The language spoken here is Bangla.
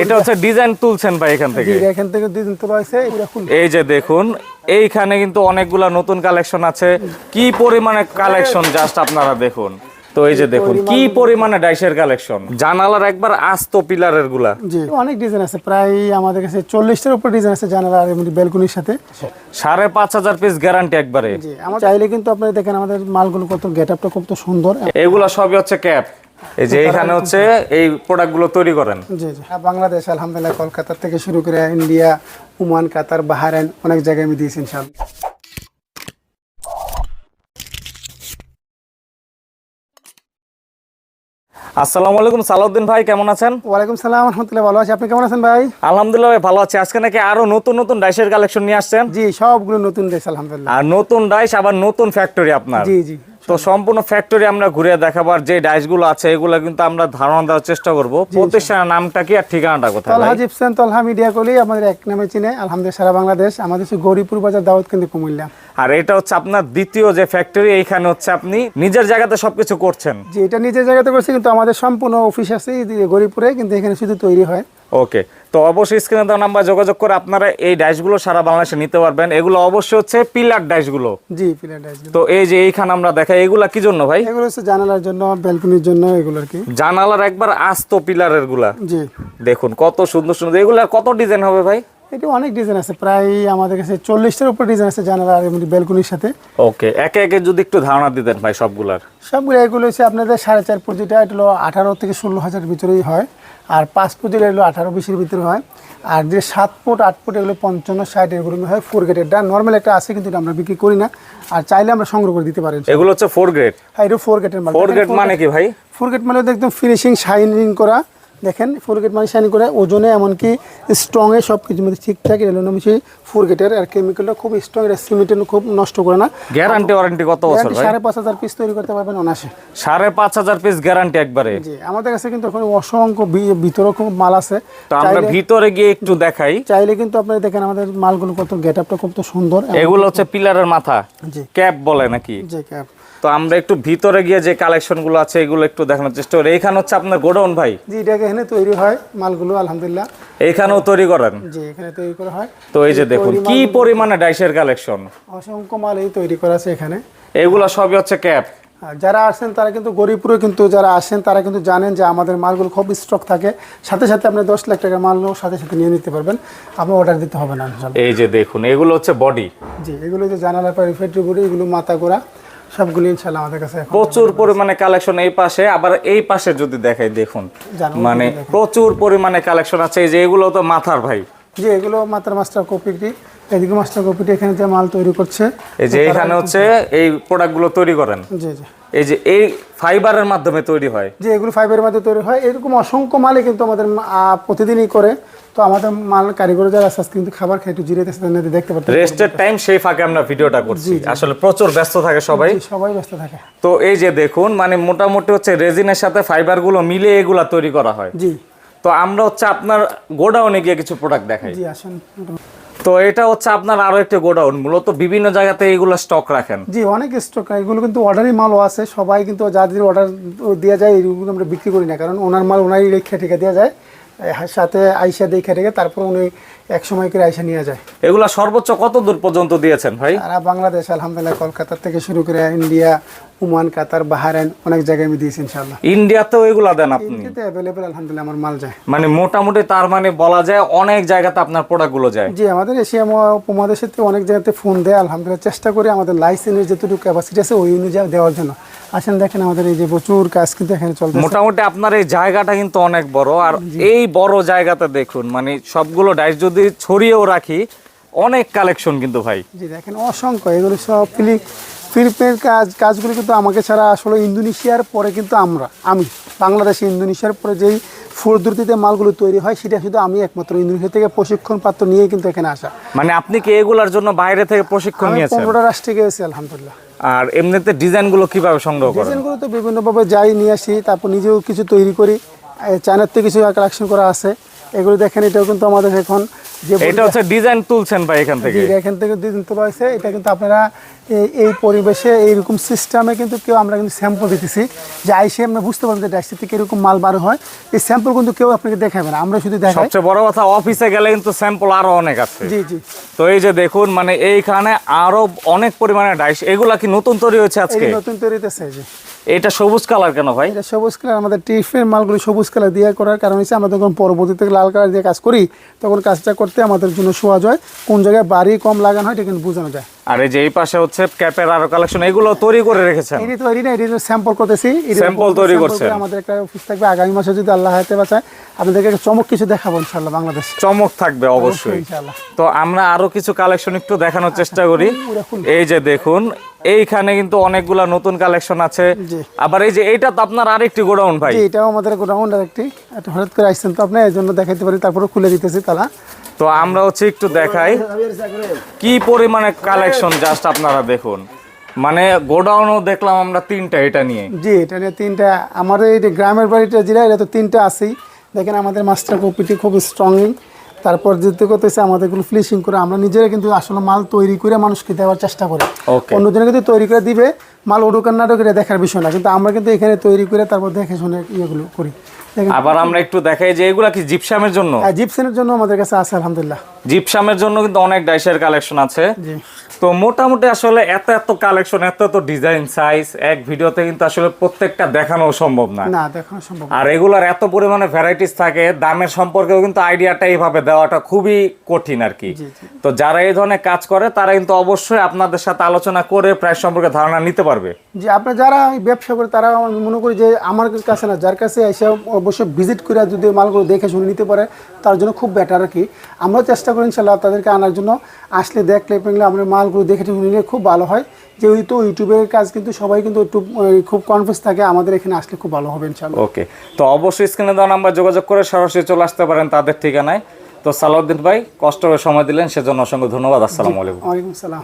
এটা হচ্ছে ডিজাইন তুলছেন ভাই এখান থেকে। এখান থেকে দিন তোলা হয়েছে এই যে দেখুন এইখানে কিন্তু অনেকগুলা নতুন কালেকশন আছে। কি পরিমাণে কালেকশন জাস্ট আপনারা দেখুন। তো এই যে দেখুন কি পরিমাণে ডাইসের কালেকশন জানালার একবার আস্ত পিলারেরগুলা। জি অনেক ডিজাইন আছে প্রায় আমাদের কাছে চল্লিশটার উপর ডিজাইন আছে জানালা আর এমনি ব্যালকনির সাথে। সাড়ে পাঁচ হাজার পিস গ্যারান্টি একবারে। চাইলে কিন্তু আপনারা দেখেন আমাদের মালগুলো কত গেট আপটা কত সুন্দর। এগুলা সবই হচ্ছে ক্যাপ এই যে এখানে হচ্ছে এই প্রোডাক্টগুলো তৈরি করেন। জি জি। বাংলাদেশ আলহামদুলিল্লাহ কলকাতা থেকে শুরু করে ইন্ডিয়া ওমান কাতার বাহারাইন অনেক জায়গায় আমি দিয়েছি ইনশাআল্লাহ। আসসালামু আলাইকুম সালাউদ্দিন ভাই কেমন আছেন? ওয়ালাইকুম সালাম রহমতুল্লাহ ভালো আছি। আপনি কেমন আছেন ভাই? আলহামদুলিল্লাহ ভাই ভালো আছি। আজকে নাকি আরও নতুন নতুন ডাইসের কালেকশন নিয়ে আসছেন? জি সবগুলো নতুন দেশ আলহামদুলিল্লাহ। আর নতুন ডাইস আবার নতুন ফ্যাক্টরি আপনার। জি জি। তো সম্পূর্ণ ফ্যাক্টরি আমরা ঘুরে দেখাবার যে ডাইসগুলো আছে এগুলো কিন্তু আমরা ধারণা দেওয়ার চেষ্টা করব। প্রতিষ্ঠানের নামটা কি আর ঠিকানাটা কোথায় তলহা ভাই? তলহা মিডিয়া কলি আমাদের এক নামে চিনে আলহামদুলিল্লাহ সারা বাংলাদেশ। আমাদের গৌরীপুর বাজার দাওয়াত কিন্তু কুমিল্লা। আর এটা হচ্ছে আপনার দ্বিতীয় যে ফ্যাক্টরি এইখানে হচ্ছে আপনি নিজের জায়গাতে সবকিছু করছেন। জি এটা নিজের জায়গাতে করছি কিন্তু আমাদের সম্পূর্ণ অফিস আছে যে গৌরীপুরে কিন্তু এখানে শুধু তৈরি হয়। ওকে তো অবশ্যই স্ক্রিনে দেওয়া নাম্বার যোগাযোগ করে আপনারা এই ডাইসগুলো সারা বাংলাদেশে নিতে পারবেন। এগুলো অবশ্যই হচ্ছে পিলার ডাইসগুলো জি পিলার আছে তো এই যে এইখানে আমরা দেখাই এগুলো কি জন্য ভাই? এগুলো হচ্ছে জানালার জন্য ব্যালকনির জন্য এগুলো আর কি। জানালার একবার আস্ত পিলারেরগুলা। জি। দেখুন কত সুন্দর সুন্দর। এগুলা কত ডিজাইন হবে ভাই? এটা অনেক ডিজাইন আছে প্রায় আমাদের কাছে চল্লিশটার উপর ডিজাইন আছে জানালা আর এমনি ব্যালকনির সাথে। ওকে একে একে যদি একটু ধারণা দিতেন ভাই সবগুলার। সবগুলো এগুলো হচ্ছে আপনাদের সাড়ে চার ফুট যেটা এটা হলো আঠারো থেকে ষোলো হাজার ভিতরেই হয়। আর পাঁচ ফুট এগুলো আঠারো বিশের ভিতরে হয়। আর যে সাত ফুট আট ফুট এগুলো পঞ্চান্ন ষাট এগুলো হয় ফোর গ্রেডেরটা নর্মাল একটা আছে কিন্তু আমরা বিক্রি করি না। আর চাইলে আমরা সংগ্রহ করে দিতে পারি এগুলো হচ্ছে ফোর গ্রেড হ্যাঁ এটা ফোর গ্রেডের মাল। ফোর গ্রেড মানে কি ভাই? ফোর গ্রেড মানে একদম ফিনিশিং শাইনিং করা। দেখেন ফোর গেট মানে শাইনিং করে ওজনে এমনকি স্ট্রংয়ে সব কিছুর মধ্যে ঠিকঠাক এটা মিশিয়ে ফোর গেটের আর কেমিক্যালটা খুব স্ট্রং এটা সিমেন্টের খুব নষ্ট করে না। গ্যারান্টি ওয়ারেন্টি কত বছর ভাই? সাড়ে পাঁচ হাজার পিস তৈরি করতে পারবেন অনাসে সাড়ে পাঁচ হাজার পিস গ্যারান্টি একবারে। জি আমাদের কাছে কিন্তু এখন অসংখ্য ভিতরেও খুব মাল আছে। তো আমরা ভিতরে গিয়ে একটু দেখাই। চাইলে কিন্তু আপনারা দেখেন আমাদের মালগুলো কত গেট আপটা কত সুন্দর এগুলো হচ্ছে পিলারের মাথা। জি। ক্যাপ বলে নাকি? জি ক্যাপ তো আমরা একটু ভিতরে গিয়ে যে কালেকশনগুলো আছে এগুলো একটু দেখানোর চেষ্টা করি। এইখানে হচ্ছে আপনার গোডাউন ভাই। জি এখানে তৈরি হয় মালগুলো আলহামদুলিল্লাহ। এইখানেও তৈরি করেন? জি এখানে তৈরি করা হয়। তো এই যে দেখুন কি পরিমাণে ডাইসের কালেকশন অসংখ্য মাল এই তৈরি করা আছে এখানে। এগুলো সবই হচ্ছে ক্যাপ যারা আসেন তারা কিন্তু গরিবপুরে কিন্তু যারা আসেন তারা কিন্তু জানেন যে আমাদের মালগুলো খুব স্টক থাকে। সাথে সাথে আপনি দশ লাখ টাকার মালও সাথে সাথে নিয়ে নিতে পারবেন। আপনার অর্ডার দিতে হবে না এই যে দেখুন এগুলো হচ্ছে বডি জি এগুলো যে জানালার পর রিফ্রেক্টরি বডি এগুলো মাথা করা সবগুলো ইনশাআল্লাহ আমাদের কাছে প্রচুর পরিমাণে কালেকশন এই পাশে আবার এই পাশে যদি দেখাই দেখুন মানে প্রচুর পরিমাণে কালেকশন আছে এই যে এগুলো তো মাথার ভাই। যে এগুলো মাত্র মাস্টার কপিটি এদিকে মাস্টার কপিটি এখানে যে মাল তৈরি করছে এই যে এখানে হচ্ছে এই প্রোডাক্টগুলো তৈরি করেন। জি জি। এই যে এই ফাইবারের মাধ্যমে তৈরি হয়। যে এগুলো ফাইবারের মাধ্যমে তৈরি হয়। এরকম অসংখ্য মালই কিন্তু আমাদের প্রতিদিনই করে। তো আমাদের মাল কারিগর যারা আছে কিন্তু খাবার খেয়ে একটু জিরেতে তাদের দেখতে পাচ্ছি রেস্টের টাইম সেই ফাঁকে আমরা ভিডিওটা করছি। আসলে প্রচুর ব্যস্ত থাকে সবাই। সবাই ব্যস্ত থাকে। তো এই যে দেখুন মানে মোটামুটি হচ্ছে রেজিনের সাথে ফাইবারগুলো মিলে এগুলা তৈরি করা হয়। জি। তো আমরা হচ্ছে আপনার গোডাউনে গিয়ে কিছু প্রোডাক্ট দেখাই। জি আসেন। তো এটা হচ্ছে আপনার আরও একটা গোডাউন, মূলত বিভিন্ন জায়গাতে এগুলো স্টক রাখেন। জি, অনেক স্টক এগুলো কিন্তু অর্ডারই মালও আছে, সবাই কিন্তু যাদের অর্ডার দেওয়া যায় এইগুলো আমরা বিক্রি করি না, কারণ ওনার মাল ওনারই রেখে ঠেকে দেওয়া যায়। সাথে আইসা দেখে রেখে তারপর উনি এক সময় করে আইসা নিয়ে যায়। এগুলা সর্বোচ্চ কত দূর পর্যন্ত দিয়েছেন ভাই? সারা বাংলাদেশ আলহামদুলিল্লাহ কলকাতা থেকে শুরু করে ইন্ডিয়া ওমান কাতার বাহারাইন অনেক জায়গায় আমি দিয়েছি ইনশাল্লাহ ইন্ডিয়াতেও এগুলা দেন আপনি? ইন্ডিয়াতে অ্যাভেলেবেল আলহামদুলিল্লাহ আমার মাল যায়। মানে মোটামুটি তার মানে বলা যায় অনেক জায়গাতে আপনার প্রোডাক্টগুলো যায়। জি আমাদের এশিয়া মহা- উপমহাদেশের থেকে অনেক জায়গাতে ফোন দেয় আলহামদুলিল্লাহ চেষ্টা করি আমাদের লাইসেন্সের যতটুকু ক্যাপাসিটি আছে ওই অনুযায়ী দেওয়ার জন্য। আসেন দেখেন আমাদের এই যে প্রচুর কাজ কিন্তু এখানে চলছে মোটামুটি আপনার এই জায়গাটা কিন্তু অনেক বড় আর এই বড় জায়গাতে দেখুন মানে সবগুলো ডাইস যদি ছড়িয়েও রাখি অনেক কালেকশন কিন্তু ভাই। জি দেখেন অসংখ্য। এগুলো সব ফিলিপ ফিলিপের কাজ কাজগুলো কিন্তু আমাকে ছাড়া আসলে ইন্দোনেশিয়ার পরে কিন্তু আমরা আমি বাংলাদেশে ইন্দোনেশিয়ার পরে যেই ফোরদুর্তিতে মালগুলো তৈরি হয় সেটা শুধু আমি একমাত্র ইন্দোনেশিয়া থেকে প্রশিক্ষণ প্রাপ্ত নিয়ে কিন্তু এখানে আসা। মানে আপনি কি এগুলার জন্য বাইরে থেকে প্রশিক্ষণ নিয়েছেন? পনেরোটা রাষ্ট্রে গেছি আলহামদুলিল্লাহ। আর এমনিতে ডিজাইনগুলো কীভাবে সংগ্রহ করেন? ডিজাইনগুলো তো বিভিন্নভাবে যাই নিয়ে আসি তারপর নিজেও কিছু তৈরি করি। চায়নার থেকে কিছু কালেকশন করা আছে। এগুলো দেখেন এটাও কিন্তু আমাদের এখন যে এটা হচ্ছে ডিজাইন তুলছেন ভাই এখান থেকে। এখান থেকে দিন তোলা হয়েছে। এটা কিন্তু আপনারা এই- পরিবেশে এইরকম সিস্টেমে কিন্তু কেউ আমরা কিন্তু স্যাম্পল দিতেছি। যে আইসে আমরা বুঝতে পারব যে থেকে এরকম মাল বার হয়। এই স্যাম্পল কিন্তু কেউ আপনাকে দেখাবে না। আমরা শুধু দেখাই। সবচেয়ে বড় কথা অফিসে গেলে কিন্তু স্যাম্পল আরও অনেক আছে। জি জি। তো এই যে দেখুন মানে এইখানে আরও অনেক পরিমাণে ডাইস এগুলা কি নতুন তৈরি হয়েছে আজকে? নতুন তৈরি এটা সবুজ কালার কেন ভাই? এটা সবুজ কালার আমাদের টিফের মালগুলো সবুজ কালার দিয়ে করার কারণ হচ্ছে আমরা যখন পরবর্তীতে লাল কালার দিয়ে কাজ করি তখন কাজটা করতে আমাদের জন্য সহজ হয়। কোন জায়গায় বাড়ি কম লাগানো হয় এটা কিন্তু বোঝানো যায়। আর এই যে এই পাশে হচ্ছে ক্যাপের আরও কালেকশন এগুলো তৈরি করে রেখেছে এটি তৈরি না এটি স্যাম্পল করতেছি। স্যাম্পল তৈরি করছে আমাদের একটা অফিস থাকবে। আগামী মাসে যদি আল্লাহ হাতে বাঁচায় আপনাদেরকে চমক কিছু দেখাবো ইনশাল্লাহ বাংলাদেশ। চমক থাকবে অবশ্যই তো আমরা আরও কিছু কালেকশন একটু দেখানোর চেষ্টা করি। এই যে দেখুন এইখানে কিন্তু অনেকগুলা নতুন কালেকশন আছে। আবার এই যে এইটা তো আপনার আরেকটি গোডাউন ভাই। এটাও আমাদের গোডাউন একটি হঠাৎ করে আসছেন তো আপনি এই জন্য দেখাইতে পারি তারপরে খুলে দিতেছি তালা। তো আমরা হচ্ছে একটু দেখাই। কি পরিমাণে কালেকশন জাস্ট আপনারা দেখুন। মানে গোডাউনও দেখলাম আমরা তিনটা এটা নিয়ে। জি এটা নিয়ে তিনটা। আমাদের এই গ্রামের বাড়িটা যেটা এটা তো তিনটা আছেই। দেখেন আমাদের মাস্টার কপিটি খুব স্ট্রংই তারপর যেতে করতেছে আমাদেরগুলো ফিনিশিং করে আমরা নিজেরা কিন্তু আসলে মাল তৈরি করে মানুষকে দেওয়ার চেষ্টা করি। অন্যজনে কিন্তু তৈরি করে দিবে মাল ওডুকার না ঢুকে দেখার বিষয় না কিন্তু আমরা কিন্তু এখানে তৈরি করে তারপর দেখে শুনে ইয়েগুলো করি। আবার আমরা একটু দেখাই যে এগুলা কি জিপসামের জন্য? আর জিপসেনের জন্য আমাদের কাছে আছে আলহামদুলিল্লাহ। জিপসামের জন্য কিন্তু অনেক ডাইসের কালেকশন আছে। জি। তো মোটামুটি আসলে এত এত কালেকশন এত এত ডিজাইন সাইজ এক ভিডিওতে কিন্তু আসলে প্রত্যেকটা দেখানো সম্ভব না। না দেখানো সম্ভব আর এগুলার এত পরিমাণে ভ্যারাইটিস থাকে দামের সম্পর্কেও কিন্তু আইডিয়াটা এইভাবে দেওয়াটা খুবই কঠিন আর কি। তো যারা এই ধরনের কাজ করে তারা কিন্তু অবশ্যই আপনাদের সাথে আলোচনা করে প্রাইস সম্পর্কে ধারণা নিতে পারবে। যে আপনার যারা ব্যবসা করে তারা আমি মনে করি যে আমার কাছে না যার কাছে এসে অবশ্যই ভিজিট করে যদি মালগুলো দেখে শুনে নিতে পারে তার জন্য খুব বেটার আর কি। আমরাও চেষ্টা করি ইনশাল্লাহ তাদেরকে আনার জন্য। আসলে দেখলে পেলে আমরা মালগুলো দেখে নিলে খুব ভালো হয়। যেহেতু ইউটিউবের কাজ কিন্তু সবাই কিন্তু একটু খুব কনফিউজ থাকে আমাদের এখানে আসলে খুব ভালো হবে ইনশাল্লাহ ওকে তো অবশ্যই স্ক্রিনে দেওয়া নাম্বার যোগাযোগ করে সরাসরি চলে আসতে পারেন তাদের ঠিকানায়। তো সালাউদ্দিন ভাই কষ্ট সময় দিলেন সেজন্য অসংখ্য ধন্যবাদ। আসসালামু আলাইকুম। ওয়ালাইকুম সালাম